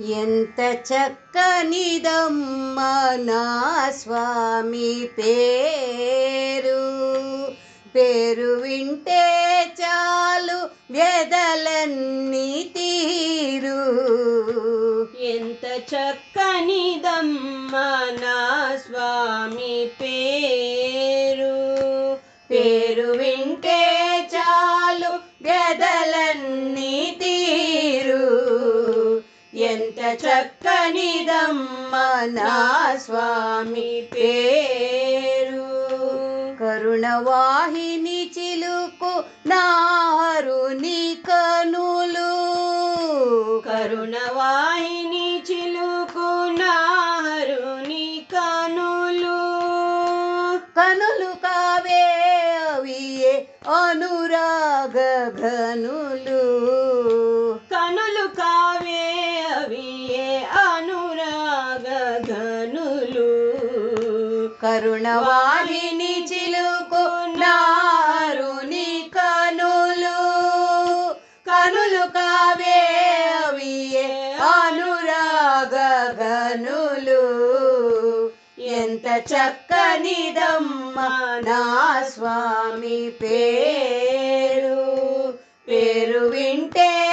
ఎంత చక్కనిదమ్మ నా స్వామి పేరు. పేరు వింటే చాలు వ్యధలన్నీ తీరు. ఎంత చక్కనిదమ్మ నా స్వామి పేరు. పేరు వింటే చాలు వ్యధలన్నీ తీరు. ఎంత చక్కనిదమ్మ నా స్వామి పేరు. కరుణవాహిని చిలుకు నారుని కనులు. కరుణవాహిని చిలుకు నారుని కనులు. కనులు కావే అవియే అనురాగ ఘనులు. కరుణవాలిని చిలుకున్నారు నీ కనులు. కనులు కావే అవియే అనురాగ గనులు ఎంత చక్కనిదమ్మ నా స్వామి పేరు. పేరు వింటే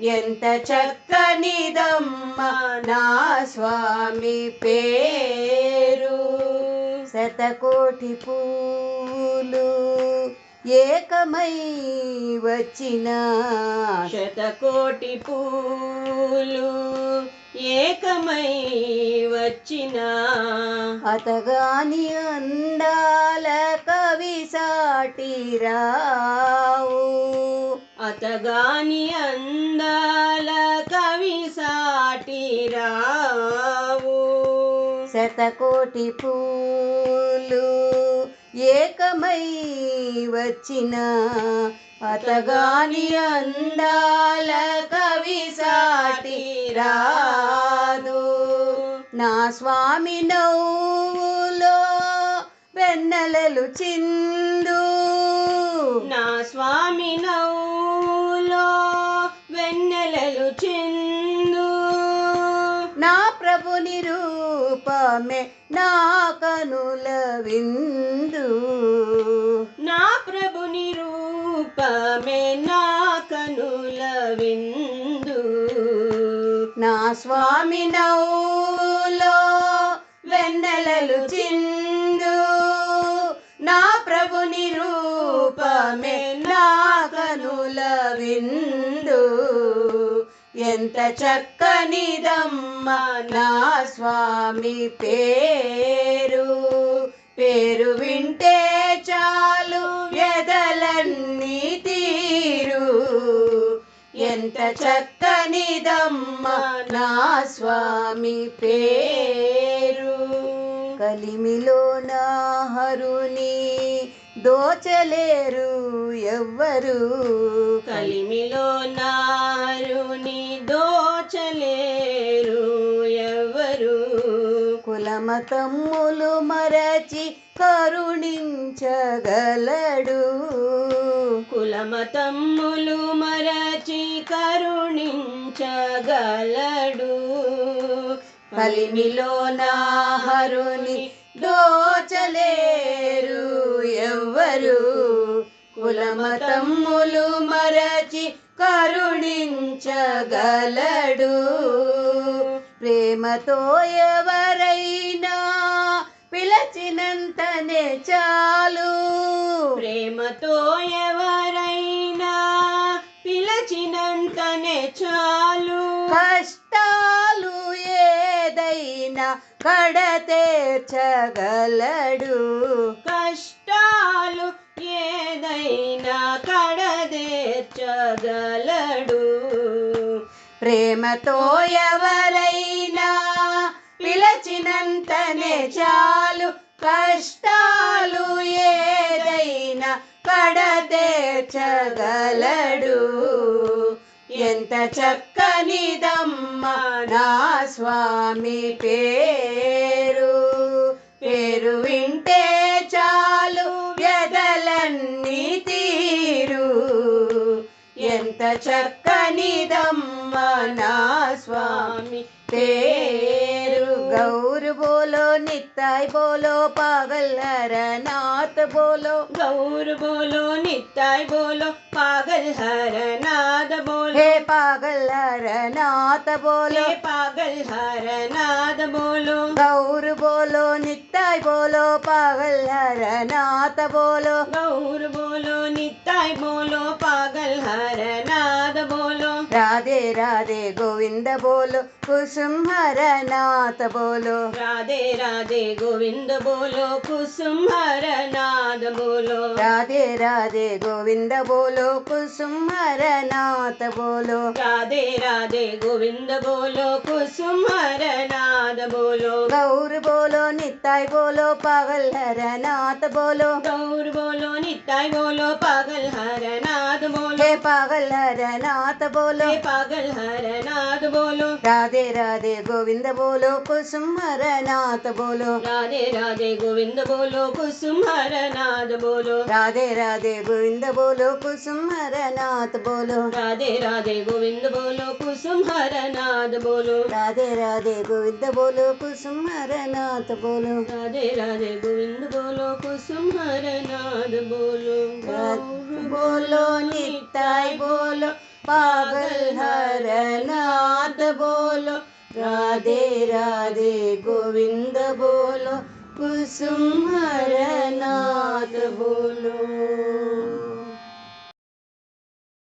ఎంత చక్కనిదమ్మ నా స్వామి పేరు? శతకోటి పూలు ఏకమై వచ్చిన శతకోటి పూలు ఏకమై వచ్చిన అతగాని అందాల కవి సాటి రావు. అతగాని అందాల కవి సాటి రావు. శతకోటి పూలు ఏకమై వచ్చిన అతగాని అందాల కవి సాటి రాదు నా స్వామి నవ్వులో వెన్నెలలు చిందు. నా స్వామి నవ్వులో ప్రభుని రూపమే నా కనుల విందు. నా ప్రభుని రూపమే నా కనుల విందు. నా స్వామి నవ్వులో వెన్నెలలు చిందు. నా ప్రభుని రూపమే నా కనుల విందు. ఎంత చక్కనిదమ్మ నా స్వామి పేరు. పేరు వింటే చాలు ఎదలన్నీ తీరు. ఎంత చక్కనిదమ్మ నా స్వామి పేరు. కలిమిలో నా హరుని దోచలేరు ఎవ్వరు. కలిమిలో నారుని దోచలేరు ఎవరు కులమతమ్ములు మరచి కరుణించగలడు. కులమతమ్ములు మరచి కరుణించగలడు. కలిమిలో నా హరుని దోచలేరు ఎవ్వరు. కులమతమ్ములు మరచి కరుణించగలడు. ప్రేమతో ఎవరైనా పిలచినంతనే చాలు. ప్రేమతో ఏదైనా కడతేర్చగలడు కష్టాలు ఏదైనా కడదేర్చగలడు ప్రేమతో ఎవరైనా పిలచినంతనే చాలు. కష్టాలు ఏదైనా కడతేర్చగలడు ఎంత నిదమ్మ నా స్వామి పేరు. పేరు వింటే చాలు ఎదలన్నీ తీరు. ఎంత చక్కనిదమ్మ నా స్వామి పేరు. పేరు गुरु बोलो निताय बोलो पागल हरनाथ बोलो गौर बोलो निताय बोलो पागल हरनाथ बोलो हे पागल हरनाथ बोलो हे पागल हरनाथ बोलो गौर बोलो निताय बोलो पागल हरनाथ बोलो गौर बोलो निताय बोलो पागल हरनाथ बोलो राधे राधे गोविंद बोलो कुसुम हरनाथ बोलो। राधे राधे गोविंद बोलो कुसुम हरनाथ बोलो। राधे राधे गोविंद बोलो कुसुम हरनाथ बोलो। राधे राधे गोविंद बोलो कुसुम हरनाथ बोलो। गौर बोलो निताय बोलो पागल हरनाथ बोलो। गौर बोलो निताय बोलो पागल हरनाथ बोलो। हे पागल हरनाथ बोलो। हे पागल हरनाथ बोलो। राधे രാധേ രാധേ ഗോവിന്ദ ബോലോ കുസും ഹരനാഥ ബോലോ. രാധേ രാധേ ഗോവിന്ദ ബോലോ കുസും ഹരനാഥ ബോലോ. രാധേ രാധേ ഗോവിന്ദ ബോലോ കുസും ഹരനാഥ ബോലോ. രാധേ രാധേ ഗോവിന്ദ ബോലോ കുസും ഹരനാഥ ബോലോ. രാധേ രാധേ ഗോവിന്ദ ബോലോ കുസും ഹരനാഥ ബോലോ. രാധേ രാധേ ഗോവിന്ദ ബോലോ കുസും ഹരനാഥ ബോലോ बोलो निताय बोलो पागल हरना साथ बोलो राधे राधे गोविंद बोलो कुसुम नाथ बोलो।